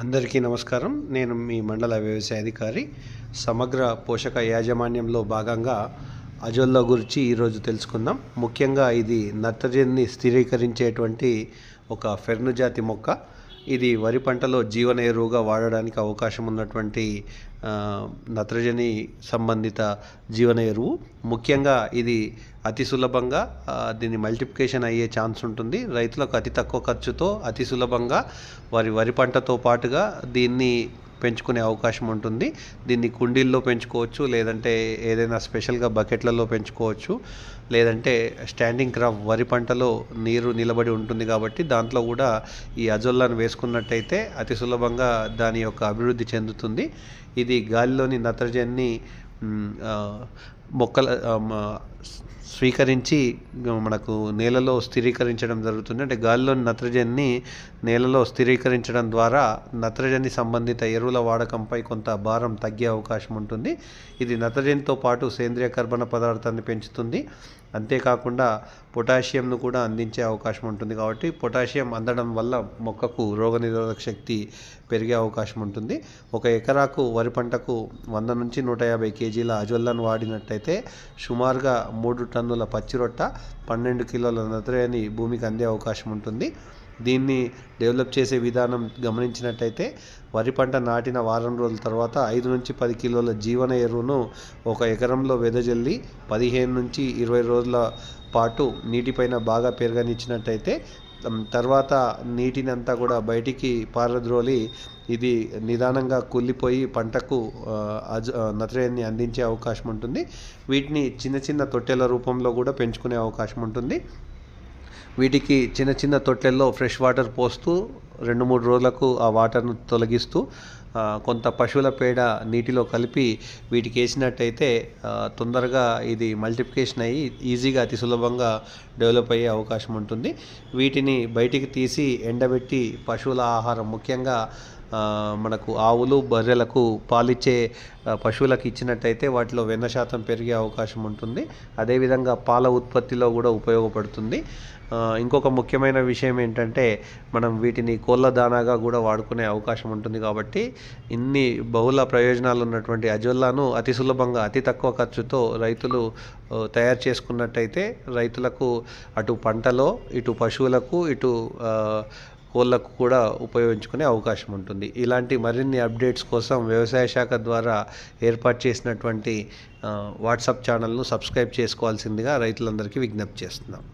అందరికీ నమస్కారం. నేను మీ మండల వ్యవసాయ అధికారి సమగ్ర పోషక యాజమాన్యంలో భాగంగా అజొల్ల గురించి ఈరోజు తెలుసుకుందాం. ముఖ్యంగా ఇది నత్రజనిని స్థిరీకరించేటువంటి ఒక ఫెర్ను జాతి మొక్క. ఇది వరి పంటలో జీవన ఎరువుగా వాడడానికి అవకాశం ఉన్నటువంటి నత్రజని సంబంధిత జీవన ఎరువు ముఖ్యంగా ఇది అతి సులభంగా దీన్ని దీని మల్టిప్లికేషన్ అయ్యే ఛాన్స్ ఉంటుంది. రైతులకు అతి తక్కువ ఖర్చుతో అతి సులభంగా వారి వరి పంటతో పాటుగా దీన్ని పెంచుకునే అవకాశం ఉంటుంది. దీన్ని కుండీల్లో పెంచుకోవచ్చు లేదంటే ఏదైనా స్పెషల్గా బకెట్లలో పెంచుకోవచ్చు. లేదంటే స్టాండింగ్ క్రాప్ వరి పంటలో నీరు నిలబడి ఉంటుంది కాబట్టి దాంట్లో కూడా ఈ అజొల్లాను వేసుకున్నట్టయితే అతి సులభంగా దాని యొక్క అభివృద్ధి చెందుతుంది. ఇది గాలిలోని నత్రజన్ని మొక్కల స్వీకరించి మనకు నేలలో స్థిరీకరించడం జరుగుతుంది. అంటే గాలిలోని నత్రజనిని నేలలో స్థిరీకరించడం ద్వారా నత్రజని సంబంధిత ఎరువుల వాడకంపై కొంత భారం తగ్గే అవకాశం ఉంటుంది. ఇది నత్రజనితో పాటు సేంద్రియ కర్బన పదార్థాన్ని పెంచుతుంది. అంతేకాకుండా పొటాషియంను కూడా అందించే అవకాశం ఉంటుంది కాబట్టి పొటాషియం అందడం వల్ల మొక్కకు రోగనిరోధక శక్తి పెరిగే అవకాశం ఉంటుంది. ఒక ఎకరాకు వరి పంటకు వంద నుంచి నూట యాభై కేజీల అజొల్లను వాడినట్టయితే సుమారుగా మూడు టన్నుల పచ్చిరొట్ట పన్నెండు కిలోల నత్రయని భూమికి అందే అవకాశం ఉంటుంది. దీన్ని డెవలప్ చేసే విధానం గమనించినట్టయితే వరి పంట నాటిన వారం రోజుల తర్వాత ఐదు నుంచి పది కిలోల జీవన ఎరువును ఒక ఎకరంలో వెదజల్లి పదిహేను నుంచి ఇరవై రోజుల పాటు నీటిపైన బాగా పెరగనిచ్చినట్టయితే తర్వాత నీటిని అంతా కూడా బయటికి పారద్రోలి ఇది నిదానంగా కుళ్ళిపోయి పంటకు నత్రయాన్ని అజ అందించే అవకాశం ఉంటుంది వీటిని చిన్న చిన్న తొట్టెల రూపంలో కూడా పెంచుకునే అవకాశం ఉంటుంది వీటికి చిన్న చిన్న తొట్టెల్లో ఫ్రెష్ వాటర్ పోస్తూ రెండు మూడు రోజులకు ఆ వాటర్ను తొలగిస్తూ కొంత పశువుల పేడ నీటిలో కలిపి వీటికి వేసినట్టయితే తొందరగా ఇది మల్టిప్లికేషన్ అయ్యి ఈజీగా అతి సులభంగా డెవలప్ అయ్యే అవకాశం ఉంటుంది. వీటిని బయటికి తీసి ఎండబెట్టి పశువుల ఆహారం ముఖ్యంగా మనకు ఆవులు బర్రెలకు పాలిచ్చే పశువులకు ఇచ్చినట్టయితే వాటిలో వెన్న శాతం పెరిగే అవకాశం ఉంటుంది. అదేవిధంగా పాల ఉత్పత్తిలో కూడా ఉపయోగపడుతుంది. ఇంకొక ముఖ్యమైన విషయం ఏంటంటే మనం వీటిని కోళ్ళ దానాగా కూడా వాడుకునే అవకాశం ఉంటుంది కాబట్టి ఇన్ని బహుళ ప్రయోజనాలు ఉన్నటువంటి అజొల్లాను అతి సులభంగా అతి తక్కువ ఖర్చుతో రైతులు తయారు చేసుకున్నట్టయితే రైతులకు అటు పంటలో ఇటు పశువులకు ఇటు కోళ్ళకు కోళ్ళకు కూడా ఉపయోగించుకునే అవకాశం ఉంటుంది. ఇలాంటి మరిన్ని అప్డేట్స్ కోసం వ్యవసాయ శాఖ ద్వారా ఏర్పాటు చేసినటువంటి వాట్సాప్ ఛానల్ను సబ్స్క్రైబ్ చేసుకోవాల్సిందిగా రైతులందరికీ విజ్ఞప్తి చేస్తున్నాం.